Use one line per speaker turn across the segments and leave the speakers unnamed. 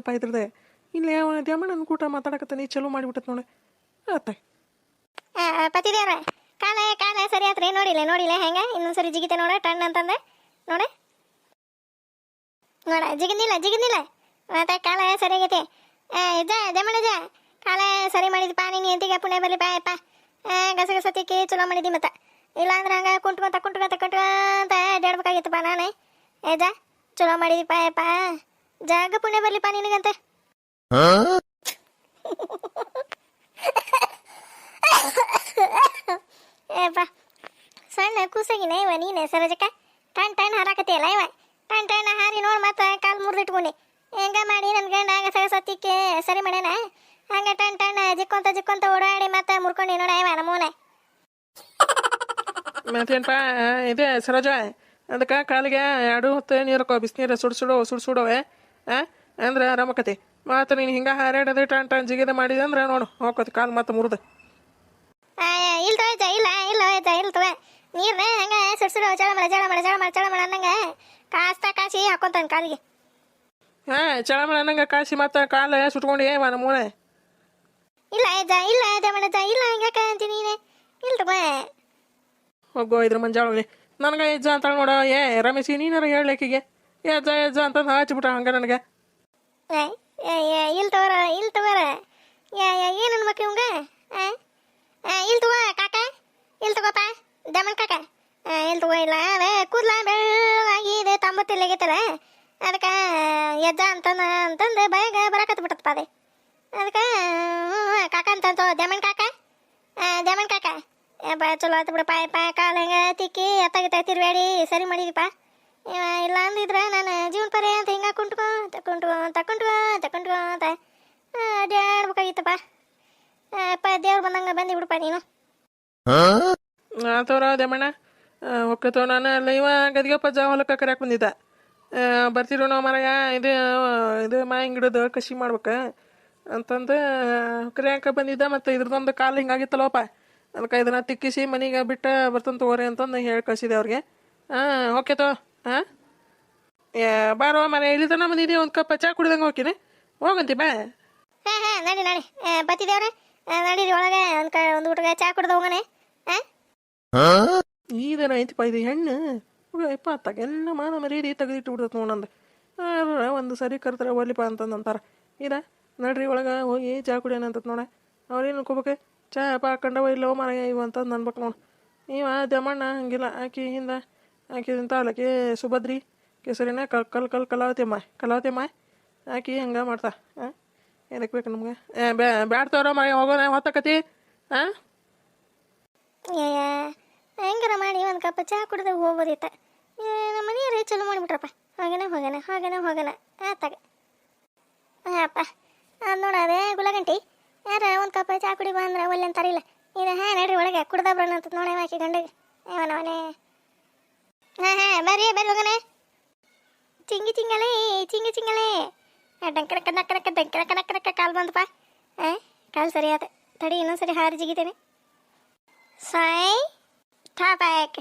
ಯಪ್ಪ ಇದ್ರದೆ. ಇಲ್ಲೇ ಅವನ ಕೂಟ ಮಾತಾಡಕತ್ತಾನೆ ಚಲೋ ಮಾಡಿಬಿಟ್ಟತ್ ನೋಡಿ.
ಆ, ಪತಿದೇವ್ರ ಕಾಲ ಕಾಲ ಸರಿ ಆತ್ರಿ ನೋಡಿಲ್ಲ ನೋಡಿಲ್ಲ ಹೆಂಗೆ? ಇನ್ನೊಂದ್ಸರಿ ಜಿಗಿತೆ ನೋಡ ಟಣ್ ಅಂತಂದೆ. ನೋಡೆ? ನೋಡ ಜಿಗಿದಿಲ್ಲ ಜಿಗಿದಿಲ್ಲ ಮತ್ತೆ ಕಾಲ ಸರಿ ಆಗೈತೆ. ಆ, ಇದ್ದ ಜಮಣಜ ಕಾಲ ಸರಿ ಮಾಡಿದ್ಪಾ ನೀನು ಎಂತಿಗೆ ಪುಣ್ಯ ಬರ್ಲಿ ಗಸಗಸ ಗಸ ಗಸ ತಿಕ್ಕಿ ಚಲೋ ಮಾಡಿದಿ ಮತ್ತೆ. ಇಲ್ಲ ಅಂದ್ರೆ ಹಂಗ ಕುಂಟ್ಕೊಂತ ಕುಂಟ್ಕೊಂತ ಕುಂಟ್ಕೊಂತ ಅಡ್ಡಾಡ್ಬೇಕಾಗಿತ್ತಪ್ಪ ನಾನೇ. ಏಜಾ ಚಲೋ ಮಾಡಿದಿಪ್ಪ ಯಪ್ಪ. ಜಾಗ ಪುಣ್ಯ ಬರ್ಲಿಪ್ಪ ನಿನಗಂತೆ. ಬಾ, ಸಣ್ಣ ಕೂಸಾಗಿನ ಇವ ನೀನೆ ಸರೋಜಕ್ಕ. ಟಣ್ ಟಣ್ ಹಾರಾಕತಿಯಲ್ಲ ಇವ. ಟಣ್ ಟಣ್ ಹಾರಿ ನೋಡಿ ಮತ್ತೆ ಕಾಲು ಮುರಿದಿಟ್ಕೊಂಡಿ. ಹೆಂಗ ಮಾಡಿ ನನ್ನ ಗಂಡ ಗಸ ಸತ್ತಿಕ್ಕೆ ಸರಿ ಮಾಡ್ಯಾನ? ಹಂಗ ಟಣ್ ಟಣ್ ಜಿಕ್ಕೊಂತ ಜಿಕ್ಕೊಂತ ಓಡಾಡಿ ಮತ್ತೆ ಮುರ್ಕೊಂಡಿ ನೋಡ ಇವ ನಮ್ಮೂನೆ
ಮತ್ತೇನಪ್ಪ ಇದೆ ಸರೋಜ. ಅದಕ್ಕೆ ಕಾಲಿಗೆ ಎರಡು ಹೊತ್ತು ನೀರಕ್ಕೋ ಬಿಸಿನೀರು ಸುಡು ಸುಡು ಸುಡು ಸುಡೋವೆ. ಆ? ಅಂದ್ರೆ ರಮಕತಿ ಮತ್ತು ನೀನು ಹಿಂಗೆ ಹಾರಾಡೋದು ಟನ್ ಟನ್ ಜಿಗಿದ ಮಾಡಿದೆ ಅಂದ್ರೆ ನೋಡು ಹೋಗ್ಕೋತಿ ಕಾಲು ಮತ್ತೆ ಮುರಿದು.
ಇಲ್ಲ ತೋಯ್ತ ಇಲ್ಲ ಇಲ್ಲ ಹೋಯ್ತ ಇಲ್ಲ ತೋ ನೀರ್ನ ಹಂಗ ಸುಡ್ ಸುಡು ಚಳ ಮಳ ಚಳ ಮಳ ಚಳ ಮಳ ಚಳ ಮಳ ಅನ್ನಂಗ ಕಾಸ್ತಾ ಕಾಸಿ ಹಾಕೊಂತಾನ ಕಾಲಿಗೆ.
ಹಾಂ ಚಳಮಳ ನಂಗೆ ಕಾಸಿ ಮತ್ತೆ ಕಾಲು ಸುಟ್ಕೊಂಡು ಏ ಮನ ಮೂಳೆ.
ಇಲ್ಲ ಅಜ್ಜ ಇಲ್ಲ ದಮಣಜ್ಜ ಇಲ್ಲ ಹಂಗಾಕ ಅಂತೀನಿ ನೀನೆ? ಇಲ್ಲ ತಗೋ.
ಹೋಗೋ ಇದ್ರ ಮಂಜಾಳಲ್ಲಿ ನನಗೆ ಇಜ್ಜ ಅಂತ ನೋಡ ಏ ರಮೇಶಿ ನೀನಾರ ಹೇಳಕ್ಕಿಗೆ ಎಜ್ಜ ಎಜ್ಜ ಅಂತ ಹಚ್ಬಿಟ್ಟ ಹಂಗ ನನಗೆ.
ಇಲ್ಲಿ ತಗೋರ, ಇಲ್ ತಗೋರ. ಏನು ಅನ್ಬೇಕು ಇವಂಗ? ಇಲ್ಲಿ ತಗೋ ಕಾಕ ಇಲ್ಲಿ ತಗೋಪ ದಮನ್ ಕಾಕ. ಇಲ್ಲಿ ಇಲ್ ತಗೋ ಇಲ್ಲ ಕೂದ್ಲಾ ಬೆಳ್ಳಗಾಗಿ ಇದೆ ತಂಬತ್ತಿಲ್ಲಾಗೈತಲ್ಲ ಅದಕ್ಕೆ ಎಜ್ಜ ಅಂತಂದ, ಅಂತಂದು ಬಯಗ ಬರಕತ್ ಬಿಟ್ಟಪ್ಪ ಅದೇ. ಅದಕ್ಕೆ ಕಾಕ ಅಂತಂತ ದಮನ್ ಕಾಕ. ದಮನ್ ಕಾಕ. ಚಲೋ ಆತು ಬಿಡಪ್ಪ ಕಾಲ ಹೆಂಗ ತಿಕ್ಕಿ ಎತ್ತಾಗಿತ್ತ ತಿರ್ಬೇಡಿ ಸರಿ ಮಾಡಿದಿಪ್ಪ ಇಲ್ಲ ಅಂದಿದ್ರೆ ನಾನು ಜೀವನ ಪರ್ಯ ಅಂತ ಹಿಂಗ ಕುಂಟ್ಕೊ ತಕೊಂಡ್ವ ತಕೊಂಡ್ವ ತಕೊಂಡ್ವ ಅಂತ. ಅಡ್ಡಾಡ್ಬೇಕಾಗಿತ್ತಪ್ಪ ಅಪ್ಪ ದೇವ್ರು ಬಂದಂಗ ಬಂದಿ ಬಿಡಪ್ಪ ನೀನು.
ಆತವ್ರ ದೇಮಣ್ಣ. ಒಕ್ಕತೋ ನಾನು ಅಲ್ಲ ಇವ ಗದಿಗೆಪ್ಪ ಜಾ ಹೊಲಕ್ಕೆ ಕರ್ಯಾಕೆ ಬಂದಿದ್ದ. ಬರ್ತಿರೋ ನಾವು ಮರಗ ಇದು ಇದು ಹಿಂಗೆ ಗಿಡದ ಕಸಿ ಮಾಡ್ಬೇಕು. ಅಂತಂದು ಕರ್ಯಾಕ ಬಂದಿದ್ದ ಮತ್ತು ಇದ್ರದೊಂದು ಕಾಲು ಹಿಂಗಾಗಿತ್ತಲ್ಲವಪ್ಪ ಅದಕ್ಕೆ ಇದನ್ನ ತಿಕ್ಕಿಸಿ ಮನೆಗೆ ಬಿಟ್ಟು ಬರ್ತಂತ ತಗೋರಿ ಅಂತಂದು ಹೇಳಿ ಕಳಿಸಿದೆ ಅವ್ರಿಗೆ. ಹಾಂ ಓಕೆ ತೋ. ಹಾಂ ಬಾರೋ ಮನೆ ಇಲ್ಲಿ ತನ ಬಂದಿದ್ದೀವಿ ಒಂದು ಕಪ್ ಚಾ ಕುಡ್ದಂಗೆ ಹೋಗ್ತೀನಿ. ಹೋಗಂತಿ ಬಾ.
ಹಾ ಹಾಂ ನಡಿ ನಡಿ. ಬತ್ತಿದೇವ್ರೆ ನಡೀರಿ ಒಳಗೆ ಒಂದು ಕ ಒಂದು ಊಟಗೆ ಚಾ ಕುಡ್ದು ಹೋಗನೆ ಹಾಂ
ಈದೇನ ಐತಿಪ್ಪ ಇದು ಹೆಣ್ಣು. ಯಪ್ಪ ಅತ್ತಾಗ ಎಲ್ಲ ಮಾನ ಮರೀರಿ ತೆಗೆದಿಟ್ಟು ಬಿಡ್ತೈತೆ ನೋಡಂದ ಒಂದು ಸರಿ ಕರ್ತಾರೆ ಒಲಿಪ ಅಂತಂದು ಅಂತಾರೆ. ಇದ ನಡ್ರಿ ಒಳಗೆ ಹೋಗಿ ಚಾ ಕುಡಿಯೋಣ ಅಂತ ನೋಡ. ಅವ್ರೇನು ಅನ್ಕೋಬೇಕು ಚಾ ಅಪ್ಪ ಹಾಕೊಂಡವ ಇಲ್ಲವ ಮರ ಇವು ಅಂತಂದು ಅನ್ಬೇಕು ನೋಡು. ಇವ ದಮಣ್ಣ ಹಂಗಿಲ್ಲ ಆಕಿ ಹಿಂದೆ ಆಕಿ ಇಂತ ಆಕಿ ಸುಭದ್ರಿ ಕೇಸರಿನ ಕಲ್ ಕಲ್ ಕಲ್ ಕಲಾವತಿ ಅಮ್ಮ ಕಲಾವತಿ ಅಮ್ಮ ಆಕಿ ಹಂಗೆ ಮಾಡ್ತಾ ಹಾಂ ಏನಕ್ಕೆ ಬೇಕು ನಮ್ಗೆ ಏ ಬ್ಯಾ ಮನೆ ಹೋಗೋಣ ಹೊತ್ತಕತಿ ಹಾಂ
ಹೆಂಗಾರ ಮಾಡಿ ಒಂದು ಕಪ್ಪ ಚಹಾ ಕುಡ್ದಾಗ ಹೋಗೋದಿತ್ತ ನಮ್ಮ ಮನೆಯವ್ರೆ ಚಲೋ ಮಾಡಿಬಿಟ್ರಪ್ಪ ಹೋಗನ ಹೋಗನ ಹೋಗನ ಹೋಗನ ಆತಾಗ ಹಾಪ ನೋಡ ಅದೇ ಯಾರ ಒಂದು ಕಪ್ಪ ಚಹಾ ಕುಡಿ ಬಾ ಅಂದ್ರೆ ಒಲ್ಲೆ ಅಂತಾರಿಲ್ಲ ಇದು ಹಾಂ ನಡ್ರಿ ಒಳಗೆ ಕುಡ್ದ ಬರೋಣ ಅಂತ ನೋಡಿ ಆಕಿ ಗಂಡಗೆ ಅವನವನೇ ಹಾಂ ಹಾಂ ಬರ್ರಿ ಬರ್ರಿ ಹೋಗನೆ ಚಿಂಗಿ ಚಿಂಗಲೇ ಚಿಂಗಿ ಚಿಂಗಲೇ. ಡಂಕನಕ ನಕ್ಕನಕ ಡಂಕನಕ ನಕ್ಕನಕ ಕಾಲು ಬಂದಪ್ಪ ಹಾಂ ಕಾಲು ಸರಿ ಆತ. ತಡಿ ಇನ್ನೊಂದ್ಸರಿ ಹಾರಿ ಜಿಗಿತೇನೆ. ಸಾಯ್ ಟಾಪಾಕ್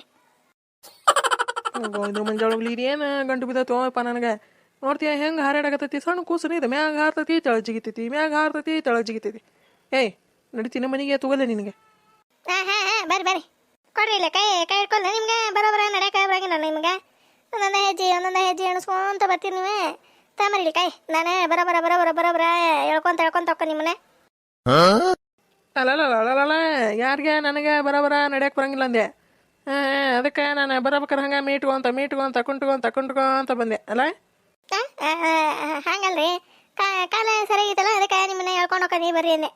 ಏನ ಮಂಜಾಳಗ್ಲಿ ಇದೇನು ಗಂಟು ಬಿದ್ದೈತೋ ಅಪ್ಪ ನನಗೆ? ನೋಡ್ತೀಯ ಹೆಂಗೆ ಹಾರಾಡಕತ್ತೈತಿ? ಸಣ್ಣ ಕೂಸನ ಇದೆ ಮ್ಯಾಗ ಹಾರ್ತೈತಿ ತಳ ಜಿಗಿತೈತಿ. ಮ್ಯಾಗ ಹಾರ್ತೈತಿ ತಳ ಜಿಗಿತೈತಿ. ಏಯ್ ನಡಿತೀನಿ ಮನೆಗೆ ತಗೋಲೆ ನಿನಗೆ.
ಹಾಂ ಹಾಂ ಹಾಂ ಬರ್ರಿ ಬರ್ರಿ. ಕೊಡ್ರಿ ಇಲ್ಲ ಕೈ ಕೈ ಹಿಡ್ಕೊಲ್ಲ ನಿಮ್ಗೆ ಬರೋಬರ ನಡೆಯಕ್ಕೆ ಬರಂಗಿಲ್ಲ ನಿಮ್ಗೆ ಒಂದೊಂದು ಹೆಜ್ಜೆ ಒಂದೊಂದು ಬರ್ತೀನಿ ನೀವೇ ತಾಮರಿಲಿ ಕೈ. ನಾನೇ ಬರೋಬರ ಬರೋಬರ ಬರೋಬರ ಹೇಳ್ಕೊಂತ ಹೇಳ್ಕೊಂತ ಹೋಗ್ಕ ನಿಮ್ಮನೆ.
ಅಲ್ಲ ಯಾರಿಗೆ ನನಗೆ ಬರಬರ ನಡೆಯಕ್ಕೆ ಬರಂಗಿಲ್ಲ ಅಂದೆ. ಅದಕ್ಕೆ ನಾನು ಬರಬೇಕಾರ ಹಂಗೆ ಮೀಟ್ಕೊಂತ ಮೀಟ್ಕೊಂತ ಕುಂಟ್ಕೊಂತ ಕುಂಟ್ಕೊಂತ ಬಂದೆ. ಅಲ್ಲ?
ಹಂಗಲ್ರಿ. ಕಾಲ ಐತಲ್ಲ ಅದಕ್ಕೆ ನಿಮ್ಮನ್ನ ಹೇಳ್ಕೊಂಡು ಹೋಗ ನೀ ಬರ್ರಿ ಅಂದೆ.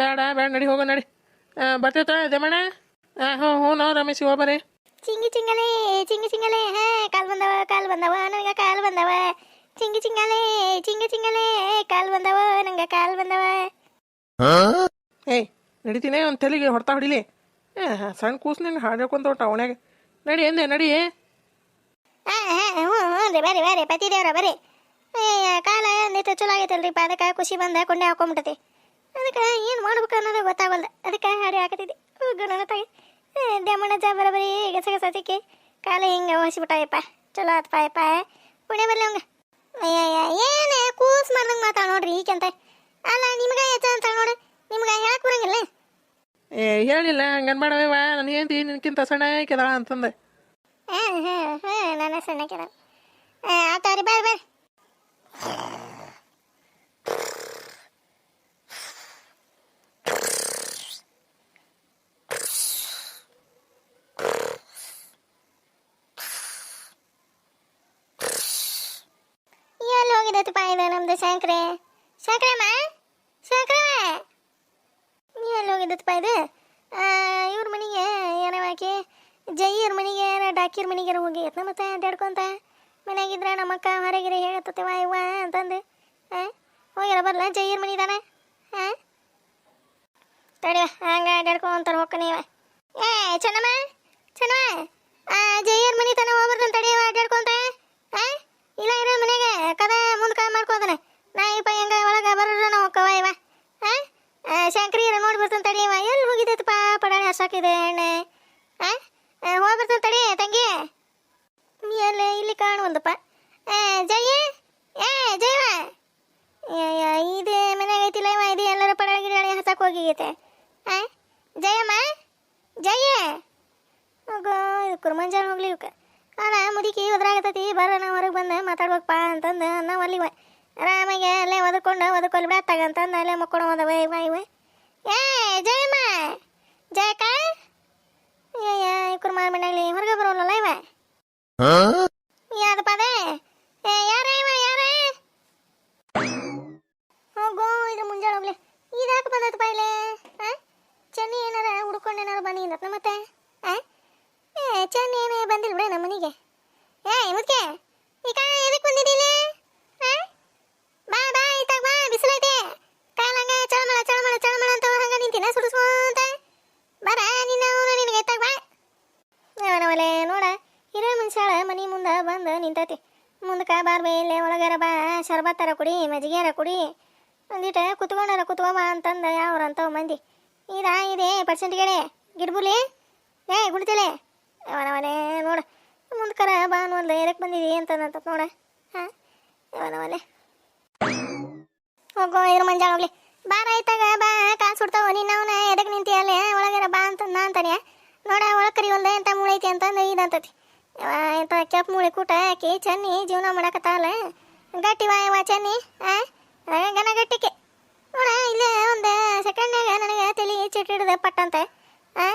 ಬೇಡ ಬೇಡ ನಡಿ ಹೋಗೋ ನಡಿ. ಬರ್ತೈತ ಜಮಣ ಹಾಂ ಹ್ಞೂ ಹ್ಞೂ ನಾವು ರಮೇಶ್ ಹೋಗ್ಬರಿ
ಚಿಂಗಿ ಚಿಂಗಲೆ ಚಿಂಗಿ ಚಿಂಗಲೆ ಹಾ ಕಾಲ್ ಬಂದವ ಕಾಲ್ ಬಂದವ ನನಗೆ ಕಾಲ್ ಬಂದವ. ಚಿಂಗಿ ಚಿಂಗಲೆ ಚಿಂಗಿ ಚಿಂಗಲೆ ಕಾಲ್ ಬಂದವ ನಂಗೆ ಕಾಲ್ ಬಂದವ.
ಏಯ್ ನಡಿತೀನಿ ಒಂದು ತಲೆಗೆ ಹೊಡ್ತಾ ಹೊಡಿಲಿ. ಏ ಸಣ್ಣ ಕೂಸು ಹಾಡು ಹಾಡ್ಕೊಂತ ಹೊಟ್ಟ ಅವಣ್ಯಾಗ ನಡಿ ಎಂದೆ ನಡಿ.
ಹಾ ಹಾ ಹ್ಞೂ ಹ್ಞೂ ರೀ ಬರ್ರಿ ಬರ್ರಿ ಪತಿ ದೇವ್ರ ಬರ್ರಿ ಅಯ್ಯ ಕಾಲ ನಿತ್ತ ಚಲೋ ಆಗೈತಲ್ರಿ ಅದಕ್ಕೆ ಖುಷಿ ಬಂದ ಕೊಂಡೆ ಹಾಕೊಂಬಿಟ್ಟತಿ. ಅದಕ್ಕೆ ಏನು ಮಾಡ್ಬೇಕು ಅನ್ನೋದು ಗೊತ್ತಾಗಲ್ಲ ಅದಕ್ಕೆ ಹಾಡಿ ಹಾಕತಿದ್ದೆ. ನನ್ನ ತಾಯಿ. ಜಾ ಬರಬರಿ ಗಸ ಗಸ ಸಿಕ್ಕಿ ಕಾಲ ಹಿಂಗೆ ಹೊಸಿಬಿಟ್ಟಾಯಪ್ಪ ಚಲೋ ಆತಪ್ಪ ಯಪ್ಪ ಪುಣೆ ಬರಲಿ ಅವಂಗ ಏನೇ ಕೂಸ್ ಮಾಡ್ದಂಗೆ ಮಾತಾ ನೋಡ್ರಿ ಈಕೆಂತ. ಅಲ್ಲ ನಿಮ್ಗೆ ಹೆಚ್ಚ ಅಂತ ನೋಡು ನಿಮ್ಗೆ ಹೇಳಕ್ ಬರಂಗಿಲ್ಲ?
ಏ ಹೇಳಿಲ್ಲ ಹಂಗನ್ ಮಾಡವ ನಾನು ಹೆಂಡತಿ ನಿನ್ಕಿಂತ ಸಣ್ಣ ಕೆದಾಳ ಅಂತಂದೆ.
ಹಾಂ ಹಾಂ ಹಾಂ ನನ್ನ ಸಣ್ಣ ಕೆದಾಳ ಆತಾರಿ ಬರ್ರಿ ಬರ್ರಿ. ಹೋಗಿದತ್ತಪ್ಪ ಇದು ನಮ್ದು ಶಂಕ್ರೆ ಶಂಕ್ರಮ್ಮ ಶಂಕ್ರಮ್ಮ ಎಲ್ಲಿ ಹೋಗಿದ್ದಪ್ಪ ಇದು? ಇವ್ರ ಮನೆಗೆ ಏನವ ಆಕೆ? ಜೈಯರ್ ಮನೆಗೆ ಡಾಕಿರ್ ಮನೆಗೆ ಹೋಗಿ ಯತ್ನ ಮತ್ತೆ ಅಡ್ಡಾಡ್ಕೊಂತ ಮನೆಯಾಗಿದ್ರೆ ನಮ್ಮಕ್ಕ ಹೊರಗಿರಿ ಹೇಳತ್ತವ ಇವ ಅಂತಂದು. ಹಾಂ ಹೋಗ್ಯಾರ ಬರ್ಲ? ಜೈಯರ್ ಮನೆ ಇದಾನೆ? ಹಾಂ ತಡಿವ ಹಂಗ ಅಡ್ಡಾಡ್ಕೊಂತಾರ ಹೊಕ್ಕನೆ ಇವ ಏ, ಚೆನ್ನಮ್ಮ? ಚೆನ್ನಮ್ಮ? ಆ ಜೈಯರ್ ಮನೆ ತನ ಹೋಗ್ಬಾರ್ದು ತಡಿಯವ ಅಡ್ಡಾಡ್ಕೊಂತ ಹಾಂ ಇಲ್ಲ ಇರೋ ಮನೆಗೆ ಕದ ಮುಂದ್ಕ ಮಾಡ್ಕೋತಾನೆ ನಾ ಇಪ್ಪ ಹೆಂಗ ಒಳಗೆ ಬರೋಣ ಕವ ಇವ. ಹಾಂ ಶಂಕರಿಯರ ನೋಡಿ ಬರ್ತಾನೆ ತಡಿಯವ ಎಲ್ಲಿ ಹೋಗಿದ್ದೈತಪ್ಪ ಪಡಾಣಿ ಹಸಾಕಿದೆ ಎಣ್ಣೆ. ಹೋಗಿ ಬರ್ತಾನೆ ತಡಿ ತಂಗಿ. ಎಲ್ಲ, ಇಲ್ಲಿ ಕಾಣುವಂದಪ್ಪ ಜಯ, ಏ ಜಯವ ಇದು ಮನೆಗೆ ಐತಿಲ್ಲ ಇವ. ಇದು ಎಲ್ಲರೂ ಪಡಾಳಿ ಗಿಡಾಳಿ ಹಸಕ್ಕೆ ಹೋಗಿಗೈತೆ. ಜಯಮ್ಮ? ಜಯ. ಕುರ್ಮಂಜಾನ ಹೋಗ್ಲಿ ಇವಕ್ಕೆ ಅಲ್ಲ ಮುದುಕಿ ಒದ್ರಾಗತೈತಿ ಬರ ನಾ ಹೊರಗೆ ಬಂದೆ ಮಾತಾಡ್ಬೇಕಪ್ಪ ಅಂತಂದು ನಾವು ಅಲ್ಲಿ ಆರಾಮಾಗೆ ಅಲ್ಲೇ ಒದ್ಕೊಂಡು ಒದ್ಕೊಲ್ಲಿ ಬಿಡತ್ತಾಗ ಅಂತಂದು ಅಲ್ಲೇ ಮಕ್ಕೊಂಡು ಹೋದವ, ಇವ ಇವ. ಏ, ಜಯಮ್ಮ ಜಯಕ ಏ ಕುರ್ಮಾರ ಮನೆಯಲ್ಲಿ ಹೊರಗೆ ಬರೋಲ್ಲ ಇವ? ಯಾವ್ದಪ್ಪ ಅದೇ ಏ, ಯಾರ ಇವ, ಯಾರ? ಹೋಗೋ ಇದು ಮುಂಜಾನೆ ಹೋಗ್ಲಿ. ಇದಾಕೆ ಬಂದತ್ತಪ್ಪ ಇಲ್ಲಿ? ಹಾಂ ಚೆನ್ನಿ ಏನಾರ ಹುಡ್ಕೊಂಡು ಏನಾರ ಬಂದಿದ್ದಪ್ಪ ಮತ್ತೆ? ಹಾಂ ಏ, ಚೆನ್ನಿ ಏನೇ ಬಂದಿಲ್ಲ ಬಿಡ ನಮ್ಮ ಮನೆಗೆ ಏ ಮುದ್ಕೆ ಈಗ ಎದಕ್ಕೆ ಬಂದಿದ್ದೀನಿ ಹಾಂ ಬಾ ಬಾ ಇತ್ತಾಗ ಬಾ ಬಿಸಿಲೈತೆ ಕಾಲಂಗ ಚಳಮಳ ಚಳಮಳ ಚಳಮಳ ಅಂತ ಹಂಗ ನಿಂತಿನ ಸುಡಿಸ್ಕೊಂತ ಬರ, ನಿನ್ನ ಅವನು ನಿನಗೆ ಎತ್ತಾಗ ಬಾ. ಅವನವಲೆ ನೋಡ ಹಿರೇ ಮನುಷ್ಯಾಳ ಮನಿ ಮುಂದೆ ಬಂದು ನಿಂತೈತಿ. ಮುಂದಕ್ಕೆ ಬಾರ್ಬೆ, ಇಲ್ಲೇ ಒಳಗಾರ ಬಾ, ಶರ್ಬತ್ತಾರ ಕುಡಿ ಮಜ್ಜಿಗೆರ ಕುಡಿ. ಒಂದಿಟ ಕುತ್ಕೊಂಡಾರ ಕುತ್ಕೊಂಬ ಅಂತಂದ ಯಾವ್ರಂತವ ಮಂದಿ. ಇದಾ, ಇದೆ ಪರ್ಸೆಂಟ್ ಪರ್ಸೆಂಟ್ಗೆಡೆ. ಗಿಡ್ಬುಲಿ, ಏ, ಗುಡ್ತಿಲೆ. ಅವನವನೇ ನೋಡ ಮುಂದ್ಕರ, ಬಾ ಅನ್ನೋಲ್ಲ ಎದಕ್ಕೆ ಬಂದಿದಿ ಅಂತ ನೋಡ. ಹಾಂ? ಹೋಗೋ ಇದ್ರ ಮಂಜಾಳ ಹೋಗ್ಲಿ. ಬಾರ ಐತಾಗ ಬಾ ಕಾಸು ಸುಡ್ತಾವ. ನೀನು ಅವನ ಎದಕ್ಕೆ ನಿಂತಿ ಅಲ್ಲೇ ಒಳಗಾರ ಬಾ ಅಂತ ನಾ ಅಂತಾನೆ. ನೋಡ ಒಳಗೆ ಒಂದೇ ಎಂತ ಮೂಳೈತಿ ಅಂತಂದು ಇದಂತತಿ ಎಂತ ಕೆಪ್ ಮೂಳೆ ಕೂಟ ಹಾಕಿ ಚನ್ನಿ ಜೀವನ ಮಾಡಕತ್ತಾಲ ಗಟ್ಟಿ ವಾಯವ ಚನ್ನಿ ಗನ ಗಟ್ಟಿಕೆ. ನೋಡ, ಇಲ್ಲೇ ಒಂದು ಸೆಕೆಂಡ್ನಾಗ ನನಗೆ ತಲೆ ಚಿಟ್ಟಿಡ್ದೆ ಪಟ್ಟಂತೆ. ಆ?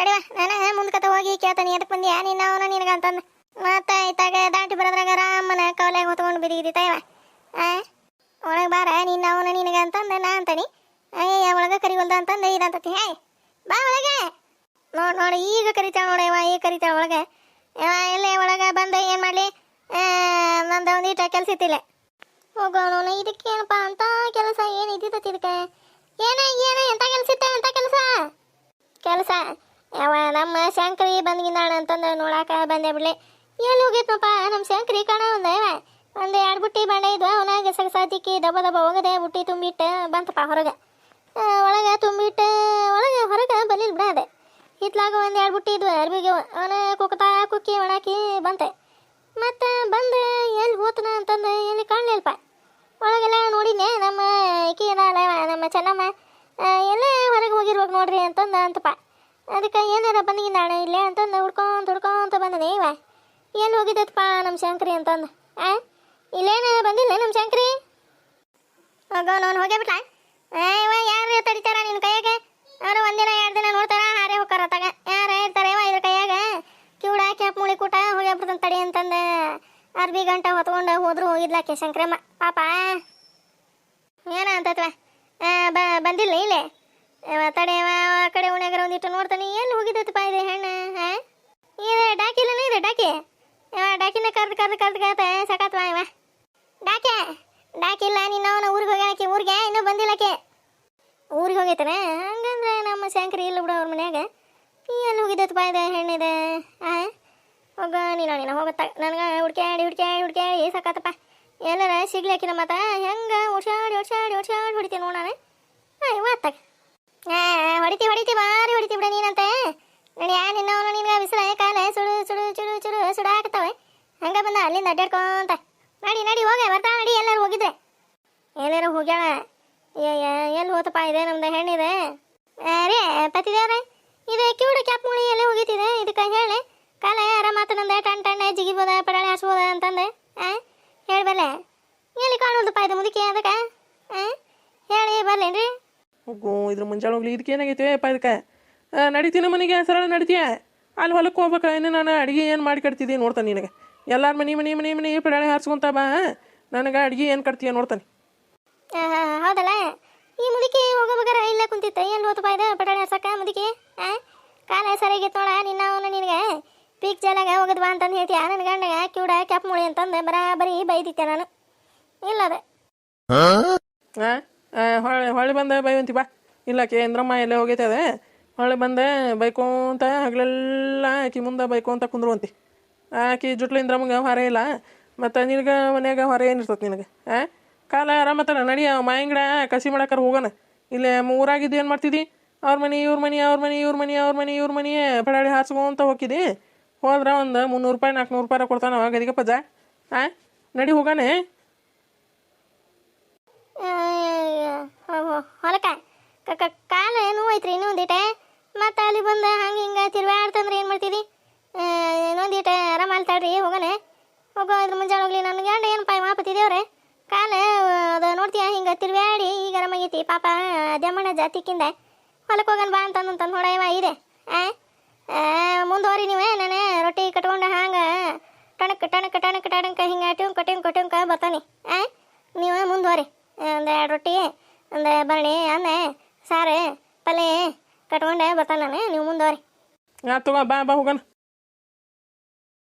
ತಡಿವ ನಾನು ಮುಂದ್ಕತ ಹೋಗಿ ಕೇಳ್ತಾನೆ. ಎದಕ್ಕೆ ಬಂದಿ ನೀನು ಅವನ ಅಂತಂದು. ಮತ್ತೆ ಇತ್ತಾಗ ದಾಟಿ ಬರೋದ್ರಾಗ ರಾಮನ ಕವಲೆಗೆ ಹೊತ್ಕೊಂಡು ಬಿರಿಗಿದಿತಾಯವ ಆ? ಒಳಗೆ ಬಾರ, ನೀನು ಅವನ ನಿನಗ ಅಂತಂದು, ನಾ ಅಂತಾನೆ. ಅಯ್ಯ ಒಳಗೆ ಕರಿವಲ್ದ ಅಂತಂದು ಇದಂತತಿ ಹೇ ಬಾ ಒಳಗೆ. ನೋಡ್, ನೋಡಿ, ಈಗ ಕರಿತಾಳ ನೋಡ ಇವ ಈಗ ಕರಿತಾಳ ಒಳಗೆ. ಇಲ್ಲ ಒಳಗೆ ಬಂದ ಏನು ಮಾಡಲಿ? ನಂದು ಒಂದಿಟ ಕೆಲಸ ಇತ್ತಿಲ್ಲ. ಹೋಗೋಣ ಇದಕ್ಕೇನಪ್ಪ ಅಂತ ಕೆಲಸ ಏನು ಇದ್ದಿತ್ತು ಇದಕ್ಕೆ? ಏನ ಏನ, ಎಂತ ಕೆಲಸ ಇತ್ತ, ಎಂತ ಕೆಲಸ? ಕೆಲಸ. ಯಾವ ನಮ್ಮ ಶಂಕರಿ ಬಂದ್ಗಿಂದಾಳ ಅಂತಂದು ನೋಡಾಕ ಬಂದೆ ಬಿಡ್ಲಿ. ಎಲ್ಲಿ ಹೋಗಿತ್ತಪ್ಪ ನಮ್ಮ ಶಂಕರಿ ಕಣ ಒಂದ ಇವ ಒಂದು ಎರಡು ಬುಟ್ಟಿ ಬಾಂಡೆ ಇದ್ವ, ಅವನಾಗ ಸಗಸ ತಿಕ್ಕಿ ದಬ್ಬ ದಬ್ಬ ಹೋಗದೆ ಬುಟ್ಟಿ ತುಂಬಿಟ್ಟು ಬಂತಪ್ಪ ಹೊರಗೆ. ಒಳಗೆ ತುಂಬಿಟ್ಟು, ಒಳಗೆ ಹೊರಗೆ ಬಲಿಲ್ ಬಿಡ ಅದೇ ಇತ್ಲಾಗ ಒಂದು ಎರಡು ಬುಟ್ಟಿ ಇದ್ವ, ಅರ್ಬಿಗೆ ಅವನ ಕುಕ್ತಾ ಕುಕ್ಕಿ ಒಣಾಕಿ ಬಂತೆ. ಮತ್ತು ಬಂದು ಎಲ್ಲಿ ಹೋತನ ಅಂತಂದು ಎಲ್ಲಿ ಕಾಣಲಿಲ್ಲಪ್ಪ. ಒಳಗೆಲ್ಲ ನೋಡಿನಿ ನಮ್ಮ ಈಕಿ ನಮ್ಮ ಚೆನ್ನಮ್ಮ. ಎಲ್ಲೇ ಹೊರಗೆ ಹೋಗಿರ್ಬೇಕು ನೋಡ್ರಿ ಅಂತಂದು ಅಂತಪ್ಪ. ಅದಕ್ಕೆ ಏನಾರ ಬಂದಿದ್ದಾಳೆ ಇಲ್ಲೇ ಅಂತಂದು ಹುಡ್ಕೊಂತ ಹುಡ್ಕೊಂತ ಬಂದನೆ ಇವ. ಏನು ಹೋಗಿದ್ದಪ್ಪ ನಮ್ಮ ಶಂಕ್ರಿ ಅಂತಂದು? ಆ? ಇಲ್ಲೇನ ಬಂದಿಲ್ಲ ನಮ್ಮ ಶಂಕ್ರಿ? ಹೋಗೋ ನಾನು ಹೋಗ್ಯಾಬಿಟ್ಲ ಏ, ಇವ ಯಾರು ತಡಿತಾರ ನಿನ್ನ ಕೈಯಾಗೆ? ಅವರು ಒಂದಿನ ಎರಡು ದಿನ ನೋಡ್ತಾರ, ಹಾರೇ ಹೋಗಾರ ತಗ ಯಾರ ಇರ್ತಾರೆ ಇವ ಇದ್ರ ಕೈಯಾಗ? ಕಿವುಡ ಕ್ಯಾಪ್ ಮುಳಿ ಕೂಟ, ಹೋಗಿ ಬಿಡ್ತಾನೆ ತಡಿ ಅಂತಂದು. ಅರ್ಬಿ ಗಂಟ ಹೊತ್ಕೊಂಡು ಹೋದ್ರು, ಹೋಗಿದ್ಲಾಕೆ ಶಂಕ್ರಮ್ಮ. ಪಾಪ. ಏನ ಅಂತತ್ವ? ಬಂದಿಲ್ಲ ಇಲ್ಲೇ? ಇವ ತಡೆ ಇವ ಆ ಕಡೆ ಉಣ್ಯಾಗರ ಒಂದಿಟ್ಟು ನೋಡ್ತಾನೆ. ಎಲ್ಲಿ ಹೋಗಿದ್ದತ್ತಪ್ಪ ಇದೆ ಹೆಣ್ಣು, ಹಾಂ? ಡಾಕಿ ಡಾಕಿಲ್ಲನ ಇದೆ, ಡಾಕಿ. ಡಾಕಿನ ಕರ್ದು ಕರ್ದು ಕರ್ದು ಕರ್ದ ಸಾಕಾತ್ವ ಇವ. ಡಾಕೆ ಡಾಕಿಲ್ಲ ನೀನು ಅವನ ಊರಿಗೆ ಹೋಗಿ ಆಕಿ, ಊರಿಗೆ, ಇನ್ನೂ ಬಂದಿಲ್ಲಕೆ ಊರಿಗೆ ಹೋಗೈತಾನೆ? ಹಂಗಂದ್ರೆ ನಮ್ಮ ಶಂಕರಿ ಇಲ್ಲ ಬಿಡು ಅವ್ರ ಮನ್ಯಾಗ. ಎಲ್ಲಿ ಹೋಗಿದ್ದತ್ತಪ್ಪ ಇದೆ ಹೆಣ್ಣಿದೆ ಆ? ಹೋಗ, ನೀನು ನೀನು ಹೋಗತ್ತ. ನನಗೆ ಹುಡ್ಕ್ಯಾಡಿ ಹುಡ್ಕ್ಯಾಡಿ ಹುಡ್ಕ್ಯಾಡಿ ಸಾಕತ್ತಪ್ಪ ಎಲ್ಲರ ಸಿಗ್ಲಾಕಿನ ಮತ್ತ ಹೆಂಗೆ ಓಡ್ಸಾಡಿ ಓಡ್ಸಾಡಿ ಓಡ್ಸಾಡಿ ಹೊಡಿತೀನಿ ನೋಡೋಣ ಹಾಂ ಇವತ್ತಾಗ ಹಾಂ ಹೊಡಿತಿ ಹೊಡಿತಿ ಭಾರಿ ಹೊಡಿತಿ ಬಿಡ ನೀನಂತೆ ನೋಡಿ ಯಾ ನಿನ್ನ ಅವನು ನಿನ್ಗೆ ಬಿಸಿಲ ಕಾಲ ಸುಡು ಸುಡು ಚುಡು ಚುಡು ಸುಡಾಕತ್ತವೆ ಹಂಗೆ ಬಂದ ಅಲ್ಲಿಂದ ಅಡ್ಡಾಡ್ಕೊಂತ ನಡಿ ನಡಿ ಹೋಗ ಬರ್ತಾ ನಡಿ ಎಲ್ಲರೂ ಹೋಗಿದ್ರೆ ಎಲ್ಲರೂ ಹೋಗ್ಯಾಳ ಎಲ್ಲಿ ಹೋತಪ್ಪ ಇದೆ ನಮ್ದು ಹೆಣ್ಣಿದೆ ಅರೇ ಪತಿದೇವ್ರೆ ಇದು ಕಿವುಡು ಕ್ಯಾಪ್ ಮುಳಿ ಎಲ್ಲಿ ಹೋಗಿತ್ತಿದೆ ಇದಕ್ಕೆ ಹೇಳಿ ಕಾಲ ಆರಾಮಾತ ನಂದೆ ಟಣ್ ಟಣ್ಣ ಜಿಗಿಬೋದ ಪಡಾಳೆ ಹಾಸ್ಬೋದ ಅಂತಂದೆ ಆ ಹೇಳ್ಬಲ್ಲೆ ಎಲ್ಲಿ ಕಾಣೋದಪ್ಪ ಇದು ಮುದುಕಿ ಅದಕ್ಕೆ ಆ ಹೇಳಿ ಬರ್ಲೇನ್ರಿ
ಹೋಗು ಇದ್ರ ಮುಂಜಾನೆ ಹೋಗ್ಲಿ ಇದಕ್ಕೆ ಏನಾಗೈತಿ? ಅಪ್ಪ ಇದಕ್ಕೆ. ನಡಿತೀನ ಮನೆಗೆ? ಸರಳ ನಡಿತೀಯ? ಅಲ್ಲಿ ಹೊಲಕ್ಕೆ ಹೋಗ್ಬೇಕು ಇನ್ನು ನಾನು ಅಡುಗೆ ಏನು ಮಾಡಿ ಕಟ್ತಿದ್ದೆ ನೋಡ್ತಾನೆ ನಿನಗೆ. ಎಲ್ಲರ ಮನೆ ಮನೆ ಮನೆ ಮನೆ ಪಡಾಳೆ ಹಾರಿಸ್ಕೊಂತ ಬಾ ನನಗೆ ಅಡುಗೆ ಏನು ಕಟ್ತೀಯ ನೋಡ್ತಾನೆ.
ಹೌದಲ್ಲ? ಈ ಮುದುಕಿ ಹೋಗಬೇಕಾರೆ ಇಲ್ಲೇ ಕುಂತಿತ್ತ. ಎಲ್ಲಿ ಹೋತಪ್ಪ ಇದೆ? ಪಟಾಣಿ ಹಾಸಕ ಮುದುಕಿ? ಆ? ಕಾಲ ಸರಿಯಾಗಿತ್ತು ತೋಳ ನಿನ್ನ ಅವನು ನಿನಗೆ. ಪೀಕ್ ಜಾಲಾಗ ಹೋಗದ್ ಬಾ ಅಂತಂದು ಹೇಳ್ತೀಯ? ನನ್ನ ಗಂಡಗ ಕ್ಯೂಡ ಕ್ಯಾಪ್ ಮುಳಿ ಅಂತಂದು ಬರಾಬರಿ ಬೈದಿತ್ತೆ ನಾನು. ಇಲ್ಲ
ಹಾಂ ಹೊಳೆ ಹೊಳೆ ಬಂದ, ಬೈವಂತಿ, ಬಾ. ಇಲ್ಲ ಕೇಂದ್ರಮ್ಮ ಎಲ್ಲೇ ಹೋಗೈತೆ ಅದೇ. ಹೊಳೆ ಬಂದೆ, ಬೈಕೋಂತ ಹಗಲೆಲ್ಲ ಆಕಿ ಮುಂದೆ ಬೈಕೋಂತ ಕುಂದ್ರುವಂತಿ. ಆಕಿ ಜುಟ್ಲಿಂದ್ರ ನಮಗೆ ಹೊರೆ ಇಲ್ಲ. ಮತ್ತು ನಿನಗೆ ಮನ್ಯಾಗ ಹೊರೆ ಏನಿರ್ತದೆ ನಿನಗೆ ಹಾಂ ಕಾಲ ಆರಾಮತ್ತಲ್ಲ ನಡಿ ಮಾಯಂಗಡ ಕಸಿ ಮಾಡಕ್ಕಾರ ಹೋಗೋಣ. ಇಲ್ಲೇ ಮೂರಾಗಿದ್ದು ಏನು ಮಾಡ್ತಿದ್ದಿ ಅವ್ರ ಮನೆ, ಇವ್ರ ಮನೆ, ಅವ್ರ ಮನೆ, ಇವ್ರ ಮನೆ, ಅವ್ರ ಮನೆ, ಇವ್ರ ಮನೆ ಪಡಾಡಿ ಹಾರ್ಸ್ಕೊಂತ ಹೋಗಿದ್ದಿ. ಹೋದ್ರೆ ಒಂದು ಮುನ್ನೂರು ರೂಪಾಯಿ, ನಾಲ್ಕುನೂರು ರೂಪಾಯಿ ಕೊಡ್ತಾನ ಅವಾಗ ಅದಕ್ಕೆ ಪಜಾ ಹಾಂ ನಡಿ ಹೋಗೋಣ.
ಹೊಲಕ ಕಾಲ ನೋವೈತ್ರಿ ಇನ್ನೊಂದಿಟ ಮತ್ತೆ ಅಲ್ಲಿ ಬಂದ ಹಂಗೆ ಹಿಂಗೆ ತಿರ್ವಾಡ್ತಂದ್ರೆ ಏನು ಮಾಡ್ತೀರಿ ಇನ್ನೊಂದಿಟ ಆರಾಮ ಅಲ್ತಾಳ್ರಿ ಹೋಗೋಣ ಹೋಗೋ ಅದ್ರ ಮುಂಜಾನೆ ಹೋಗ್ಲಿ ನನ್ನ ಗಂಡ ಏನು ಪಾಯ ಮಾಪತ್ತಿದೇವ್ರೆ ಕಾಲ ಅದು ನೋಡ್ತೀಯ ಹಿಂಗೆ ತಿರ್ವ್ಯಾಡಿ ಈಗ ಆರಾಮಾಗೈತಿ ಪಾಪ ದಮ್ಮಣ್ಣ ಜಾತಿಕ್ಕಿಂದ ಹೊಲಕ್ಕೆ ಹೋಗೋಣ ಬಾ ಅಂತಂದು ಹೊಡೆಯವ ಇದೆ ಮುಂದುವರಿ ನೀವೇ ನಾನು ರೊಟ್ಟಿ ಕಟ್ಕೊಂಡು ಹಂಗೆ ಟಣಕ್ ಟಣಕ್ ಟಣಕ್ ಟಣಕ್ ಹಿಂಗೆ ಟ್ಯೂಂಕ ಟ್ಯೂಂಕ ಟ್ಯೂಂಕ ಬರ್ತಾನೆ ಆ ನೀವು ಮುಂದುವರಿ ಒಂದು ಎರಡು ರೊಟ್ಟಿ ಒಂದು ಬರಣಿ ಅನ್ನ, ಸಾರು ಪಲ್ಯ ಕಟ್ಕೊಂಡೆ ಬರ್ತಾನೆ ನಾನು, ನೀವು ಮುಂದುವರಿ.
ಆತು ಬಾ ಬಾ ಹೋಗೋಣ.